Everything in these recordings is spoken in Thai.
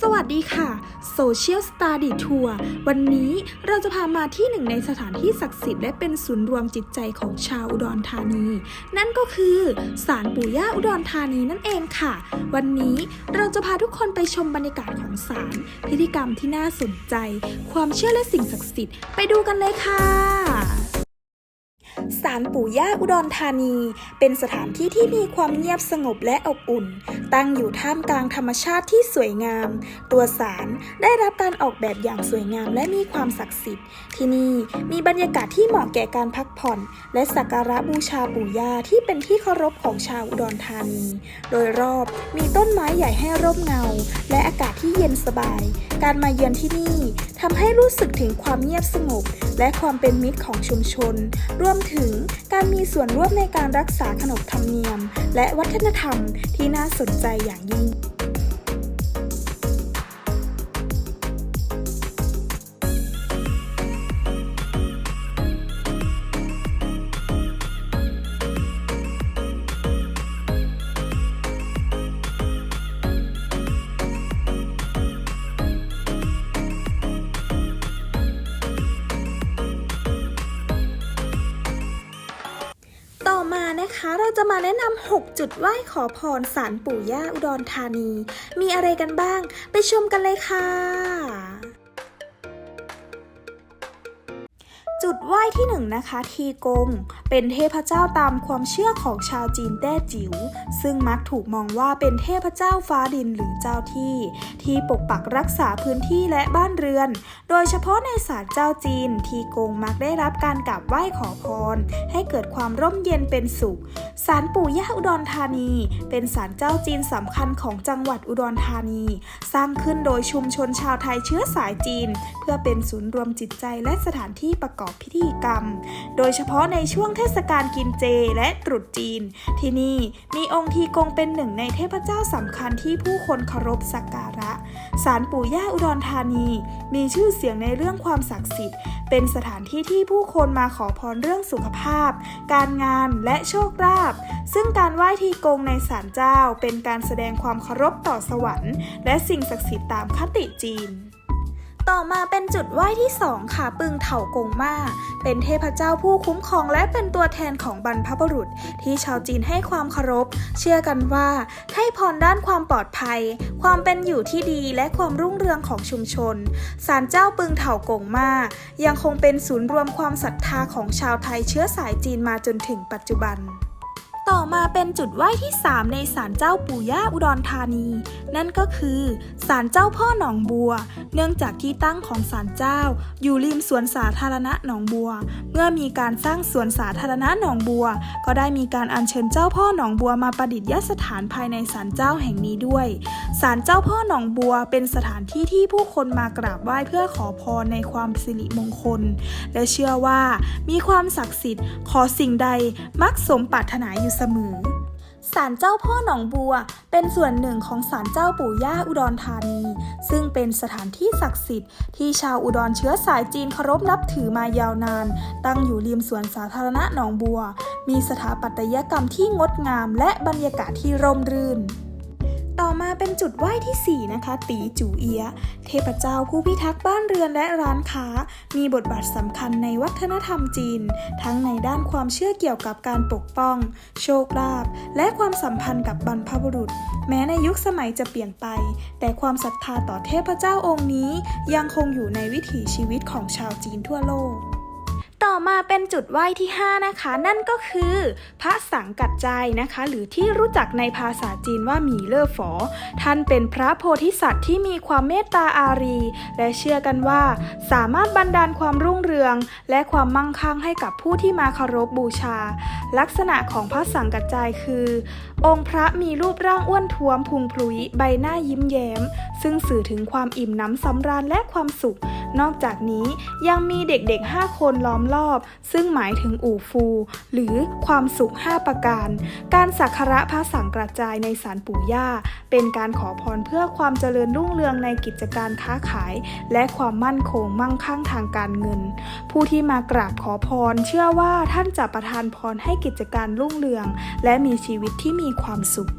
สวัสดีค่ะ Social Study Tour วันนี้เราจะพามาที่หนึ่งในสถานที่ศักดิ์สิทธิ์และเป็นศูนย์รวมจิตใจของชาวอุดรธานี นั่นก็คือศาลปู่ย่าอุดรธานีนั่นเองค่ะ วันนี้เราจะพาทุกคนไปชมบรรยากาศของศาลพิธีกรรมที่น่าสนใจ ความเชื่อและสิ่งศักดิ์สิทธิ์ไปดูกันเลยค่ะ ศาลปู่ย่าอุดรธานี เป็นสถานที่ที่มีความเงียบสงบและอบอุ่น ตั้งอยู่ท่ามกลางธรรมชาติที่สวยงาม ตัวศาลได้รับการออกแบบอย่างสวยงามและมีความศักดิ์สิทธิ์ ที่นี่มีบรรยากาศที่เหมาะแก่การพักผ่อน และสักการะบูชาปู่ย่าที่เป็นที่เคารพของชาวอุดรธานี โดยรอบมีต้นไม้ใหญ่ให้ร่มเงา และอากาศที่เย็นสบาย การมาเยือนที่นี่ ทำให้รู้สึกถึงความเงียบสงบ และความเป็นมิตรของชุมชน รวมถึงการมีส่วนร่วมในการรักษาขนบธรรมเนียม และวัฒนธรรมที่น่าสนใจอย่างยิ่ง นะคะ เราจะมาแนะนำ 6 จุดไหว้ขอพรศาลปู่ย่าอุดรธานี มีอะไรกันบ้าง ไปชมกันเลยค่ะ จุดไหว้ที่หนึ่งนะคะทีกง เป็นเทพเจ้าตามความเชื่อของชาวจีนแต้จิ๋วซึ่งมักถูกมองว่าเป็นเทพเจ้าฟ้าดินหรือเจ้าที่ ที่ปกปักรักษาพื้นที่และบ้านเรือน โดยเฉพาะในศาลเจ้าจีน ทีกงมักได้รับการกราบไหว้ขอพร ให้เกิดความร่มเย็นเป็นสุขศาลปู่ย่าอุดรธานี เป็นศาลเจ้าจีนสำคัญของจังหวัดอุดรธานี สร้างขึ้นโดยชุมชนชาวไทยเชื้อสายจีน เพื่อเป็นศูนย์รวมจิตใจและสถานที่ประกอบพิธีกรรม โดยเฉพาะในช่วงเทศกาลกินเจและตรุษจีน ที่นี่มีองค์ทีกงเป็นหนึ่งในเทพเจ้าสำคัญที่ผู้คนเคารพสักการะ ศาลปู่ย่าอุดรธานี มีชื่อเสียงในเรื่องความศักดิ์สิทธิ์ เป็นสถานที่ที่ผู้คนมาขอพรเรื่องสุขภาพ การงานและโชคลาภ ซึ่งการไหว้ทีกงในศาลเจ้าเป็นการแสดงความเคารพต่อสวรรค์ และสิ่งศักดิ์สิทธิ์ตามคติจีน ต่อมาเป็นจุดไหว้ที่2ค่ะปึงเถากงมาเป็นเทพเจ้าผู้คุ้มครองและเป็นตัวแทนของบรรพบุรุษ ที่ชาวจีนให้ความเคารพ เชื่อกันว่าให้พรด้านความปลอดภัย ความเป็นอยู่ที่ดีและความรุ่งเรืองของชุมชนศาลเจ้าปึงเถากงมายังคงเป็นศูนย์รวมความศรัทธาของชาวไทยเชื้อสายจีนมาจนถึงปัจจุบัน ต่อมาเป็นจุดไหว้ที่ 3 ในศาลเจ้าปู่ย่าอุดรธานี นั่นก็คือศาลเจ้าพ่อหนองบัว เนื่องจากที่ตั้งของศาลเจ้า อยู่ริมสวนสาธารณะหนองบัว เมื่อมีการสร้างสวนสาธารณะหนองบัว ก็ได้มีการอัญเชิญเจ้าพ่อหนองบัวมาประดิษฐาสถานภายในศาลเจ้าแห่งนี้ด้วยศาลเจ้าพ่อหนองบัว เป็นสถานที่ที่ผู้คนมากราบไหว้เพื่อขอพรในความสิริมงคล และเชื่อว่ามีความศักดิ์สิทธิ์ขอสิ่งใดมักสมปรารถนาอยู่เสมอศาลเจ้าพ่อหนองบัว เป็นส่วนหนึ่งของศาลเจ้าปู่ย่าอุดรธานี ซึ่งเป็นสถานที่ศักดิ์สิทธิ์ที่ชาวอุดรเชื้อสายจีนเคารพนับถือมายาวนาน ตั้งอยู่ริมสวนสาธารณะหนองบัว มีสถาปัตยกรรมที่งดงามและบรรยากาศที่ร่มรื่น ต่อมาเป็นจุดไหว้ที่ 4 นะคะ ตีจูเอียะเทพเจ้าผู้พิทักษ์บ้านเรือนและร้านค้า มีบทบาทสำคัญในวัฒนธรรมจีน ทั้งในด้านความเชื่อเกี่ยวกับการปกป้อง โชคลาภและความสัมพันธ์กับบรรพบุรุษ แม้ในยุคสมัยจะเปลี่ยนไป แต่ความศรัทธาต่อเทพเจ้าองค์นี้ ยังคงอยู่ในวิถีชีวิตของชาวจีนทั่วโลก ต่อมาเป็นจุดไหว้ที่ 5 นะคะ นั่นก็คือ พระสังกัดใจนะคะ หรือที่รู้จักในภาษาจีนว่าหมีเล่อฝอ ท่านเป็นพระโพธิสัตว์ที่มีความเมตตาอารี และเชื่อกันว่า สามารถบันดาลความรุ่งเรือง และความมั่งคั่งให้กับผู้ที่มาเคารพบูชา ลักษณะของพระสังกัจจคือ องค์พระมีรูปร่างอ้วนท้วมพุงพลุยใบหน้ายิ้มแย้ม ซึ่งสื่อถึงความอิ่มหน้ำสำราญและความสุข นอกจากนี้ยังมีเด็กๆ 5 คนล้อมรอบ ซึ่งหมายถึงอู่ฟู หรือความสุข 5 ประการ การสักการะพระสังกระจายในศาลปู่ย่า เป็นการขอพรเพื่อความเจริญรุ่งเรืองในกิจการค้าขาย และความมั่นคงมั่งคั่งทางการเงิน ผู้ที่มากราบขอพร เชื่อว่าท่านจะประทานพรให้กิจการรุ่งเรือง และมีชีวิตที่มีความสุข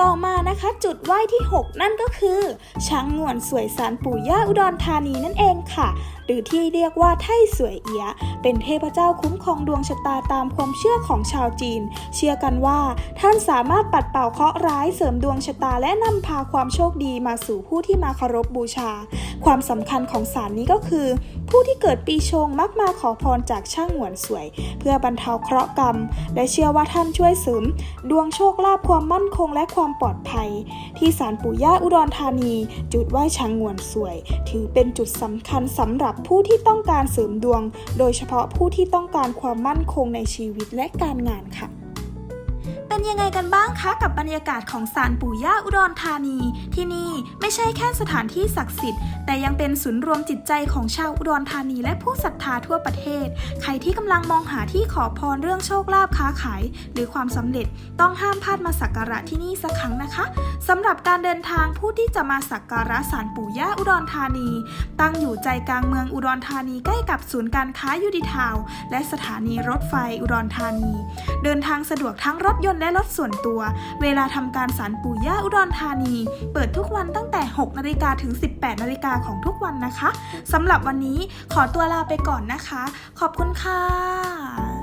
ต่อมานะคะจุดไหว้ที่ 6 นั่นก็คือ ช้างงวนสวยสารปู่ย่าอุดรธานีนั่นเองค่ะ หรือที่เรียกว่าไท่สวยเอียะเป็นเทพเจ้าคุ้มครองดวงชะตาตามความเชื่อของชาวจีน เชื่อกันว่า ท่านสามารถปัดเป่าเคราะห์ร้ายเสริมดวงชะตาและนำพาความโชคดีมาสู่ผู้ที่มาเคารพบูชา ความสำคัญของศาลนี้ก็คือ ผู้ที่เกิดปีชงมักมาขอพรจากช่างหวนสวย เพื่อบรรเทาเคราะห์กรรม และเชื่อว่าท่านช่วยเสริม ดวงโชคลาภความมั่นคงและความความปลอดภัย ที่ศาลปู่ย่าอุดรธานี จุดไหว้ช้างงวนสวย ถือเป็นจุดสำคัญสำหรับผู้ที่ต้องการเสริมดวง โดยเฉพาะผู้ที่ต้องการความมั่นคงในชีวิตและการงานค่ะ เป็นยังไงกันบ้างคะกับบรรยากาศของศาลปู่ย่าอุดรธานี ที่นี่ไม่ใช่แค่สถานที่ศักดิ์สิทธิ์ แต่ยังเป็นศูนย์รวมจิตใจของชาวอุดรธานีและผู้ศรัทธาทั่วประเทศ ใครที่กำลังมองหาที่ขอพรเรื่องโชคลาภค้าขาย หรือความสำเร็จต้องห้ามพลาดมาสักการะที่นี่สักครั้งนะคะสำหรับการเดินทางผู้ที่จะมาสักการะศาลปู่ย่าอุดรธานี ตั้งอยู่ใจกลางเมืองอุดรธานีใกล้กับศูนย์การค้ายูดิทาวและสถานีรถไฟอุดรธานี เดินทางสะดวกทั้งรถยนต์และรถส่วนตัว เวลาทำการสารปู่ย่าอุดรธานี เปิดทุกวันตั้งแต่ 6 นาฬิกาถึง 18 นาฬิกาของทุกวันนะคะสำหรับวันนี้ขอตัวลาไปก่อนนะคะ ขอบคุณค่ะ